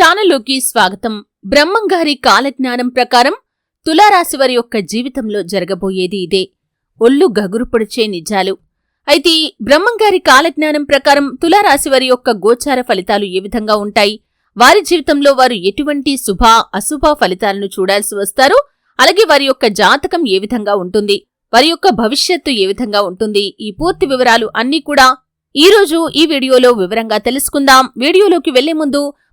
ఛానల్లోకి స్వాగతం. బ్రహ్మంగారి కాలజ్ఞానం ప్రకారం తులారాశి వారి యొక్క జీవితంలో జరగబోయేది ఇదే. ఒళ్ళు గగురు పొడిచే నిజాలు. అయితే బ్రహ్మంగారి కాలజ్ఞానం ప్రకారం తులారాశివారి యొక్క గోచార ఫలితాలు ఏ విధంగా ఉంటాయి? వారి జీవితంలో వారు ఎటువంటి శుభ అశుభ ఫలితాలను చూడాల్సి వస్తారు? అలాగే వారి యొక్క జాతకం ఏ విధంగా ఉంటుంది? వారి యొక్క భవిష్యత్తు ఏ విధంగా ఉంటుంది? ఈ పూర్తి వివరాలు అన్నీ కూడా ఈ రోజు ఈ వీడియోలో వివరంగా తెలుసుకుందాం. వీడియోలోకి వెళ్ళే ముందు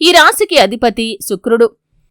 ఈ రాశికి అధిపతి శుక్రుడు.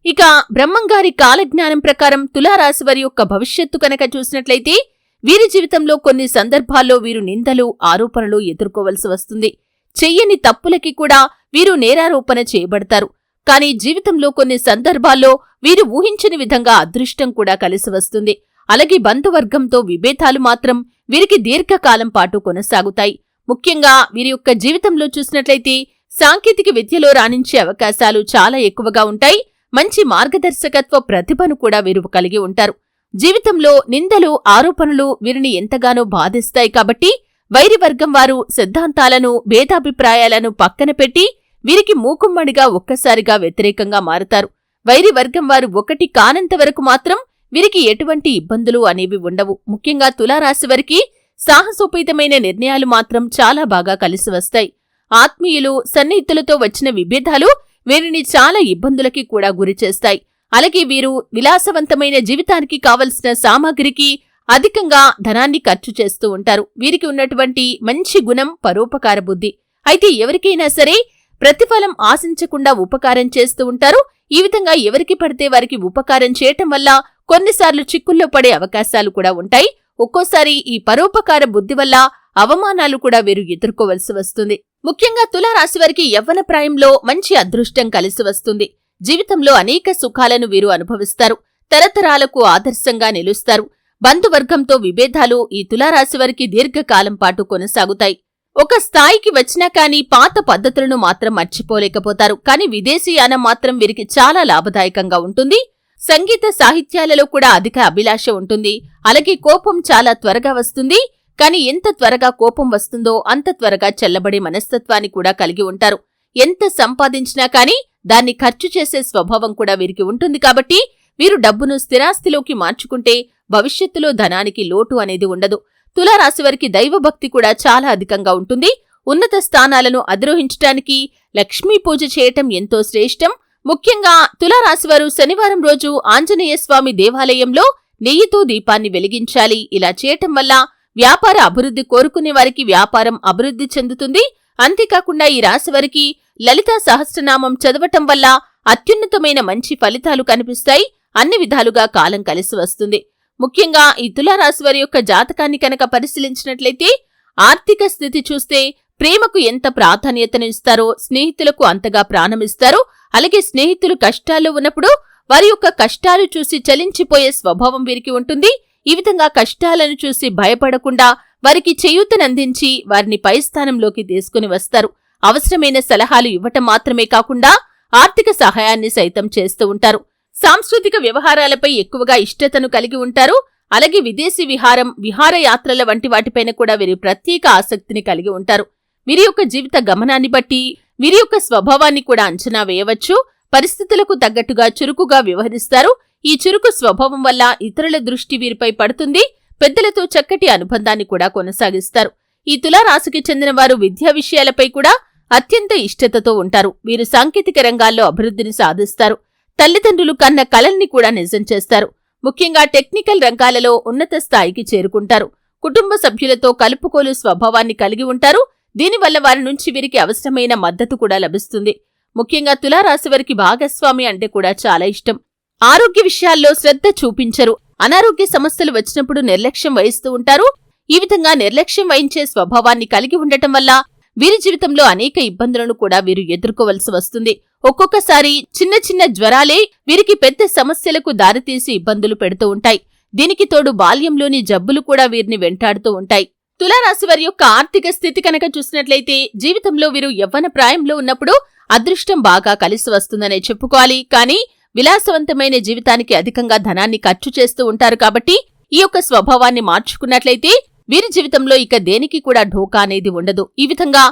ఇక బ్రహ్మంగారి కాలజ్ఞానం ప్రకారం తులారాశి వారి యొక్క భవిష్యత్తు కనుక చూసినట్లయితే వీరి జీవితంలో కొన్ని సందర్భాల్లో వీరు నిందలు ఆరోపణలు ఎదుర్కోవలసి వస్తుంది. చెయ్యని తప్పులకి కూడా వీరు నేరారోపణ చేయబడతారు. కానీ జీవితంలో కొన్ని సందర్భాల్లో వీరు ఊహించని విధంగా అదృష్టం కూడా కలిసి వస్తుంది. అలాగే బంధువర్గంతో విభేదాలు మాత్రం వీరికి దీర్ఘకాలం పాటు కొనసాగుతాయి. ముఖ్యంగా వీరి యొక్క జీవితంలో చూసినట్లయితే సాంకేతిక విద్యలో రాణించే అవకాశాలు చాలా ఎక్కువగా ఉంటాయి. మంచి మార్గదర్శకత్వ ప్రతిభను కూడా వీరు కలిగి ఉంటారు. జీవితంలో నిందలు ఆరోపణలు వీరిని ఎంతగానో బాధిస్తాయి కాబట్టి వైరివర్గం వారు సిద్ధాంతాలను భేదాభిప్రాయాలను పక్కన పెట్టి వీరికి మూకుమ్మడిగా ఒక్కసారిగా వ్యతిరేకంగా మారుతారు. వైరివర్గం వారు ఒకటి కానంత వరకు మాత్రం వీరికి ఎటువంటి ఇబ్బందులు అనేవి ఉండవు. ముఖ్యంగా తులారాశి వారికి సాహసోపేతమైన నిర్ణయాలు మాత్రం చాలా బాగా కలిసి వస్తాయి. ఆత్మీయులు సన్నిహితులతో వచ్చిన విభేదాలు వీరిని చాలా ఇబ్బందులకి కూడా గురిచేస్తాయి అలాగే వీరు విలాసవంతమైన జీవితానికి కావలసిన సామాగ్రికి అధికంగా ధనాన్ని ఖర్చు చేస్తూ ఉంటారు. వీరికి ఉన్నటువంటి మంచి గుణం పరోపకార బుద్ధి. అయితే ఎవరికైనా సరే ప్రతిఫలం ఆశించకుండా ఉపకారం చేస్తూ ఉంటారు. ఈ విధంగా ఎవరికి పడితే వారికి ఉపకారం చేయటం వల్ల కొన్నిసార్లు చిక్కుల్లో పడే అవకాశాలు కూడా ఉంటాయి. ఒక్కోసారి ఈ పరోపకార బుద్ధి వల్ల అవమానాలు కూడా వీరు ఎదుర్కోవలసి వస్తుంది. ముఖ్యంగా తులారాశి వారికి యవ్వన ప్రాయంలో మంచి అదృష్టం కలిసి వస్తుంది. జీవితంలో అనేక సుఖాలను వీరు అనుభవిస్తారు. తరతరాలకు ఆదర్శంగా నిలుస్తారు. బంధువర్గంతో విభేదాలు ఈ తులారాశి వారికి దీర్ఘకాలం పాటు కొనసాగుతాయి. ఒక స్థాయికి వచ్చినా కానీ పాత పద్ధతులను మాత్రం మర్చిపోలేకపోతారు. కానీ విదేశీయానం మాత్రం వీరికి చాలా లాభదాయకంగా ఉంటుంది. సంగీత సాహిత్యాలలో కూడా అధిక అభిలాష ఉంటుంది. అలాగే కోపం చాలా త్వరగా వస్తుంది. కానీ ఎంత త్వరగా కోపం వస్తుందో అంత త్వరగా చల్లబడే మనస్తత్వాన్ని కూడా కలిగి ఉంటారు. ఎంత సంపాదించినా కానీ దాన్ని ఖర్చు చేసే స్వభావం కూడా వీరికి ఉంటుంది కాబట్టి వీరు డబ్బును స్థిరాస్తిలోకి మార్చుకుంటే భవిష్యత్తులో ధనానికి లోటు అనేది ఉండదు. తులారాశి వారికి దైవభక్తి కూడా చాలా అధికంగా ఉంటుంది. ఉన్నత స్థానాలను అధిరోహించటానికి లక్ష్మీ పూజ చేయటం ఎంతో శ్రేష్టం. ముఖ్యంగా తులారాశివారు శనివారం రోజు ఆంజనేయ స్వామి దేవాలయంలో నెయ్యితో దీపాన్ని వెలిగించాలి. ఇలా చేయటం వల్ల వ్యాపార అభివృద్ధి కోరుకునే వారికి వ్యాపారం అభివృద్ధి చెందుతుంది. అంతేకాకుండా ఈ రాశి వారికి లలితా సహస్రనామం చదవటం వల్ల అత్యున్నతమైన మంచి ఫలితాలు కనిపిస్తాయి. అన్ని విధాలుగా కాలం కలిసి వస్తుంది. ముఖ్యంగా ఈ తులారాశి వారి యొక్క జాతకాన్ని కనుక పరిశీలించినట్లయితే ఆర్థిక స్థితి చూస్తే ప్రేమకు ఎంత ప్రాధాన్యతను ఇస్తారో స్నేహితులకు అంతగా ప్రాణమిస్తారో అలాగే స్నేహితులు కష్టాల్లో ఉన్నప్పుడు వారి యొక్క కష్టాలు చూసి చలించిపోయే స్వభావం వీరికి ఉంటుంది. ఈ విధంగా కష్టాలను చూసి భయపడకుండా వారికి చేయూతనందించి వారిని పై స్థానంలోకి తీసుకుని వస్తారు. అవసరమైన సలహాలు ఇవ్వటం మాత్రమే కాకుండా ఆర్థిక సహాయాన్ని సైతం చేస్తూ ఉంటారు. సాంస్కృతిక వ్యవహారాలపై ఎక్కువగా ఇష్టతను కలిగి ఉంటారు. అలాగే విదేశీ విహారం విహారయాత్రల వంటి వాటిపైన కూడా వీరి ప్రత్యేక ఆసక్తిని కలిగి ఉంటారు. వీరి యొక్క జీవిత గమనాన్ని బట్టి వీరి యొక్క స్వభావాన్ని కూడా అంచనా వేయవచ్చు. పరిస్థితులకు తగ్గట్టుగా చురుకుగా వ్యవహరిస్తారు. ఈ చురుకు స్వభావం వల్ల ఇతరుల దృష్టి వీరిపై పడుతుంది పెద్దలతో చక్కటి అనుబంధాన్ని కూడా కొనసాగిస్తారు. ఈ తులారాశికి చెందిన వారు విద్యా విషయాలపై కూడా అత్యంత ఇష్టతతో ఉంటారు. వీరు సాంకేతిక రంగాల్లో అభివృద్ధిని సాధిస్తారు. తల్లిదండ్రులు కన్న కలల్ని కూడా నిజం చేస్తారు. ముఖ్యంగా టెక్నికల్ రంగాలలో ఉన్నత స్థాయికి చేరుకుంటారు. కుటుంబ సభ్యులతో కలుపుకోలు స్వభావాన్ని కలిగి ఉంటారు. దీనివల్ల వారి నుంచి వీరికి అవసరమైన మద్దతు కూడా లభిస్తుంది. ముఖ్యంగా తులారాశి వారికి భాగస్వామి అంటే కూడా చాలా ఇష్టం. ఆరోగ్య విషయాల్లో శ్రద్ధ చూపించరు. అనారోగ్య సమస్యలు వచ్చినప్పుడు నిర్లక్ష్యం వహిస్తూ ఉంటారు. ఈ విధంగా నిర్లక్ష్యం వహించే స్వభావాన్ని కలిగి ఉండటం వల్ల వీరి జీవితంలో అనేక ఇబ్బందులను కూడా వీరు ఎదుర్కోవలసి వస్తుంది. ఒక్కొక్కసారి చిన్న చిన్న జ్వరాలే వీరికి పెద్ద సమస్యలకు దారితీసి ఇబ్బందులు పెడుతూ ఉంటాయి. దీనికి తోడు బాల్యంలోని జబ్బులు కూడా వీరిని వెంటాడుతూ ఉంటాయి. తులారాశి వారి యొక్క ఆర్థిక స్థితి కనుక చూసినట్లయితే జీవితంలో వీరు యవ్వన ప్రాయంలో ఉన్నప్పుడు అదృష్టం బాగా కలిసి వస్తుందనే చెప్పుకోవాలి. కానీ విలాసవంతమైన జీవితానికి అధికంగా ధనాన్ని ఖర్చు చేస్తూ ఉంటారు కాబట్టి ఈ యొక్క స్వభావాన్ని మార్చుకున్నట్లయితే వీరి జీవితంలో ఇక దేనికి కూడా ఢోకా అనేది ఉండదు. ఈ విధంగా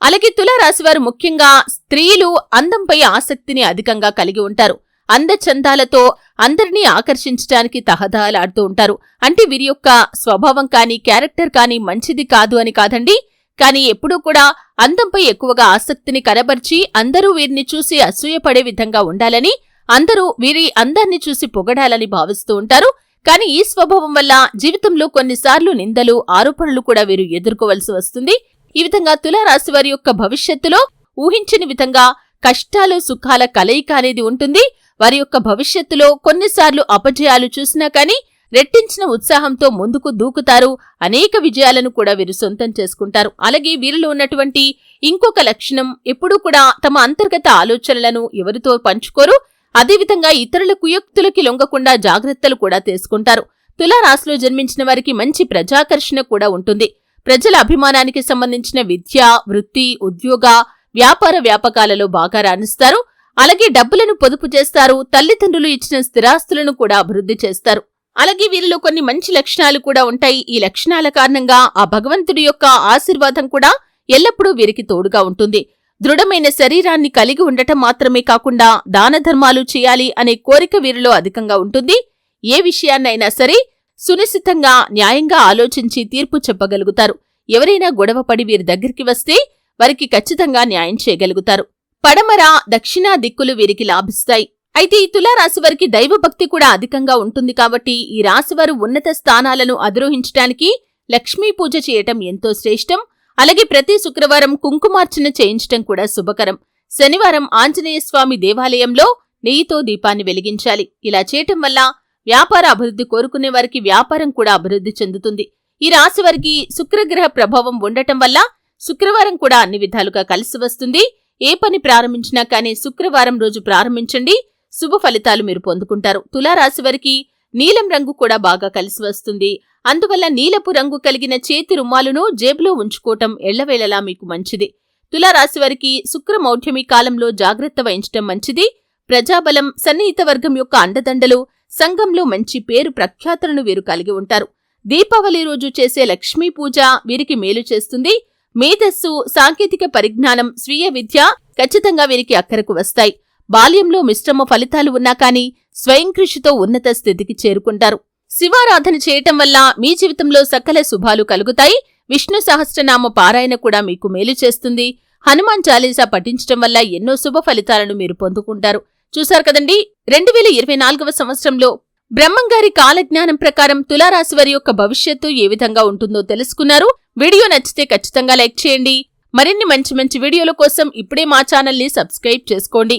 అలాగే తులారాశివారు ముఖ్యంగా స్త్రీలు అందంపై ఆసక్తిని అధికంగా కలిగి ఉంటారు. అందచందాలతో అందరినీ ఆకర్షించడానికి తహదహలాడుతూ ఉంటారు. అంటే వీరి యొక్క స్వభావం కానీ క్యారెక్టర్ కానీ మంచిది కాదు అని కాదండి. కానీ ఎప్పుడూ కూడా అందంపై ఎక్కువగా ఆసక్తిని కనబర్చి అందరూ వీరిని చూసి అసూయపడే విధంగా ఉండాలని అందరూ వీరి అందాన్ని చూసి పొగడాలని భావిస్తూ ఉంటారు. కానీ ఈ స్వభావం వల్ల జీవితంలో కొన్నిసార్లు నిందలు ఆరోపణలు కూడా వీరు ఎదుర్కోవలసి వస్తుంది. ఈ విధంగా తులారాశి వారి యొక్క భవిష్యత్తులో ఊహించని విధంగా కష్టాలు సుఖాల కలయిక అనేది ఉంటుంది. వారి యొక్క భవిష్యత్తులో కొన్నిసార్లు అపజయాలు చూసినా కానీ రెట్టించిన ఉత్సాహంతో ముందుకు దూకుతారు. అనేక విజయాలను కూడా వీరు సొంతం చేసుకుంటారు. అలాగే వీరిలో ఉన్నటువంటి ఇంకొక లక్షణం ఎప్పుడూ కూడా తమ అంతర్గత ఆలోచనలను ఎవరితో పంచుకోరు. అదేవిధంగా ఇతరుల కుయుక్తులకి లొంగకుండా జాగ్రత్తలు కూడా తీసుకుంటారు. తులారాశిలో జన్మించిన వారికి మంచి ప్రజాకర్షణ కూడా ఉంటుంది. ప్రజల అభిమానానికి సంబంధించిన విద్య వృత్తి ఉద్యోగ వ్యాపార వ్యాపకాలలో బాగా రాణిస్తారు. అలాగే డబ్బులను పొదుపు చేస్తారు. తల్లిదండ్రులు ఇచ్చిన స్థిరాస్తులను కూడా అభివృద్ధి చేస్తారు. అలాగే వీరిలో కొన్ని మంచి లక్షణాలు కూడా ఉంటాయి. ఈ లక్షణాల కారణంగా ఆ భగవంతుడి యొక్క ఆశీర్వాదం కూడా ఎల్లప్పుడూ వీరికి తోడుగా ఉంటుంది. దృఢమైన శరీరాన్ని కలిగి ఉండటం మాత్రమే కాకుండా దానధర్మాలు చేయాలి అనే కోరిక వీరిలో అధికంగా ఉంటుంది. ఏ విషయాన్నైనా సరే సునిశ్చితంగా న్యాయంగా ఆలోచించి తీర్పు చెప్పగలుగుతారు. ఎవరైనా గొడవపడి వీరి దగ్గరికి వస్తే వారికి ఖచ్చితంగా న్యాయం చేయగలుగుతారు. పడమర దక్షిణా దిక్కులు వీరికి లాభిస్తాయి. అయితే ఈ తులారాశి వారికి దైవభక్తి కూడా అధికంగా ఉంటుంది కాబట్టి ఈ రాశివారు ఉన్నత స్థానాలను అధిరోహించటానికి లక్ష్మీ పూజ చేయటం ఎంతో శ్రేష్టం. అలాగే ప్రతి శుక్రవారం కుంకుమార్చన చేయించటం కూడా శుభకరం. శనివారం ఆంజనేయ స్వామి దేవాలయంలో నెయ్యితో దీపాన్ని వెలిగించాలి. ఇలా చేయటం వల్ల వ్యాపార అభివృద్ధి కోరుకునే వారికి వ్యాపారం కూడా అభివృద్ధి చెందుతుంది. ఈ రాశి వారికి శుక్రగ్రహ ప్రభావం ఉండటం వల్ల శుక్రవారం కూడా అన్ని విధాలుగా కలిసి వస్తుంది. ఏ పని ప్రారంభించినా కానీ శుక్రవారం రోజు ప్రారంభించండి. శుభ ఫలితాలు మీరు పొందుకుంటారు. తులారాశి వారికి నీలం రంగు కూడా బాగా కలిసి వస్తుంది. అందువల్ల నీలపు రంగు కలిగిన చేతి రుమాలును జేబులో ఉంచుకోవటం ఎళ్ళవేళలా మీకు మంచిది. తులారాశి వారికి శుక్రమౌఢ్యమి కాలంలో జాగ్రత్త వహించటం మంచిది. ప్రజాబలం సన్నిహిత వర్గం యొక్క అండదండలు సంఘంలో మంచి పేరు ప్రఖ్యాతలను వీరు కలిగి ఉంటారు. దీపావళి రోజు చేసే లక్ష్మీ పూజ వీరికి మేలు చేస్తుంది. మేధస్సు సాంకేతిక పరిజ్ఞానం స్వీయ విద్య ఖచ్చితంగా వీరికి అక్కరకు వస్తాయి. బాల్యంలో మిశ్రమ ఫలితాలు ఉన్నా కానీ స్వయం కృషితో ఉన్నత స్థితికి చేరుకుంటారు. శివారాధన చేయటం వల్ల మీ జీవితంలో సకల శుభాలు కలుగుతాయి. విష్ణు సహస్రనామ పారాయణ కూడా మీకు మేలు చేస్తుంది. హనుమాన్ చాలీసా పఠించటం వల్ల ఎన్నో శుభ ఫలితాలను మీరు పొందుకుంటారు. చూశారు కదండి? రెండు వేల ఇరవై నాలుగవ సంవత్సరంలో బ్రహ్మంగారి కాలజ్ఞానం ప్రకారం తులారాశి వారి యొక్క భవిష్యత్తు ఏ విధంగా ఉంటుందో తెలుసుకున్నారు. వీడియో నచ్చితే ఖచ్చితంగా లైక్ చేయండి. మరిన్ని మంచి మంచి వీడియోల కోసం ఇప్పుడే మా ఛానల్ని సబ్స్క్రైబ్ చేసుకోండి.